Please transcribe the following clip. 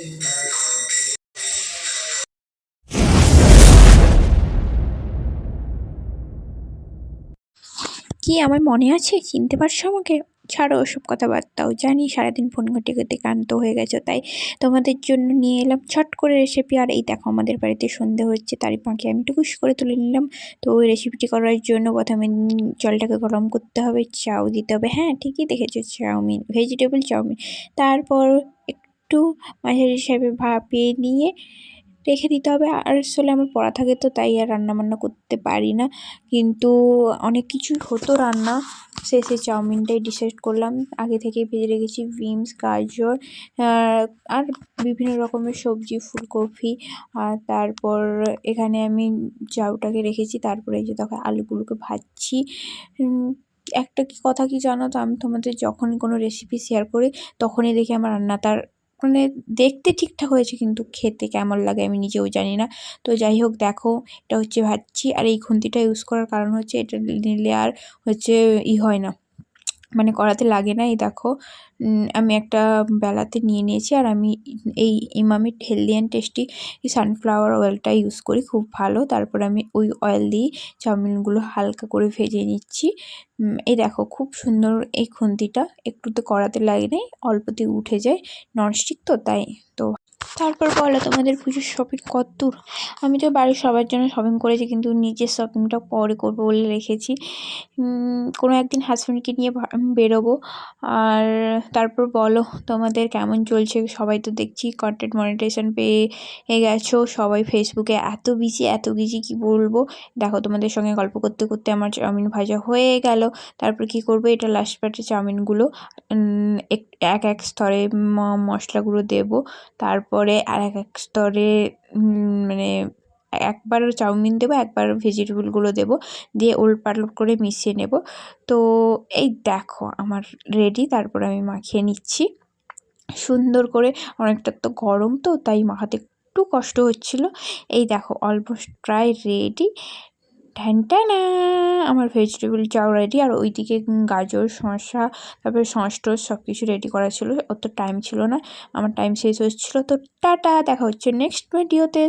কি আমার মনে আছে? চিনতে পারছ আমাকে? ছাড়ো, ওসব কথাবার্তাও জানি। সারাদিন ফোন ঘটে ঘটে ক্লান্ত হয়ে গেছো, তাই তোমাদের জন্য নিয়ে এলাম ছট করে রেসিপি আর এই দেখো, আমাদের বাড়িতে সন্ধে হচ্ছে, তারই ফাঁকে আমি টুকুস করে তুলে নিলাম। তো ওই রেসিপিটি করার জন্য প্রথমে জলটাকে গরম করতে হবে চাউ দিতে হবে। হ্যাঁ ঠিকই দেখেছ, চাউমিন ভেজিটেবল চাউমিন। তারপর একটু মাঝারি হিসাবে ভাপিয়ে নিয়ে রেখে দিতে হবে। আর আসলে আমার পড়া থাকে তো, তাই আর রান্নাবান্না করতে পারি না। কিন্তু অনেক কিছুই হতো রান্না। শেষে চাউমিনটাই ডিসাইড করলাম। আগে থেকেই ভেজে রেখেছি বিনস, গাজর আর বিভিন্ন রকমের সবজি, ফুলকপি। আর তারপর এখানে আমি চাউটাকে রেখেছি। তারপরে এই যে তখন আলুগুলোকে ভাজছি। একটা কি কথা কি জানো তো? আমি তোমাদের যখন কোনো রেসিপি শেয়ার করি, তখনই দেখি আমার রান্না তার মানে দেখতে ঠিকঠাক হয়েছে কিন্তু খেতে কেমন লাগে আমি নিজেও জানি না। তো যাই হোক দেখো, এটা হচ্ছে ভাজছি আর এই খুন্তিটা ইউজ করার কারণ হচ্ছে এটা নিলে আর হচ্ছে ই হয় না। মানে করাতে লাগে না। এই দেখো আমি একটা বেলাতে নিয়ে নিয়েছি আর আমি এই Emami healthy and tasty sunflower অয়েলটা ইউজ করি, খুব ভালো। তারপর আমি ওই অয়েল দিয়ে চাউমিনগুলো হালকা করে ভেজে নিচ্ছি। এই দেখো, খুব সুন্দর এই খুন্তিটা। একটু তো কড়াতে লাগে নাই অল্পতে উঠে যায়। ননস্টিক তো, তাই তো তারপর বলো, তোমাদের পুজোর শপিং কত দূর? আমি তো বাড়ির সবার জন্য শপিং করেছি, কিন্তু নিজের শপিংটা পরে করব বলে রেখেছি। কোনো একদিন হাজব্যান্ডকে নিয়ে বেরোবো। আর তারপর বলো, তোমাদের কেমন চলছে? সবাই তো দেখছি কন্টেন্ট মনিটাইজেশন পেয়ে গেছো। সবাই ফেসবুকে এত বিজি এত বিজি কি বলব? দেখো, তোমাদের সঙ্গে গল্প করতে করতে আমার চাউমিন ভাজা হয়ে গেল। তারপর কি করব? এটা লাস্ট পার্টে চাউমিনগুলো এক এক স্তরে মশলাগুলো দেবো। তারপরে আর এক এক স্তরে মানে একবার চাউমিন দেবো একবার ভেজিটেবলগুলো দেবো, দিয়ে ওলট পালট করে মিশিয়ে নেব। তো এই দেখো আমার রেডি তারপর আমি মাখিয়ে নিচ্ছি। সুন্দর করে, অনেকটা তো গরম তো, তাই মাখাতে একটু কষ্ট হচ্ছিল। এই দেখো অলমোস্ট প্রায় রেডি ঠ্যানট্যানা আমার ভেজিটেবল চাউ রেডি আর ওইদিকে গাজর, শসা, তারপরে সস টস সব কিছু রেডি করা ছিল। অত টাইম ছিল না, আমার টাইম শেষ হচ্ছিল। তো টাটা, দেখা হচ্ছে নেক্সট ভিডিওতে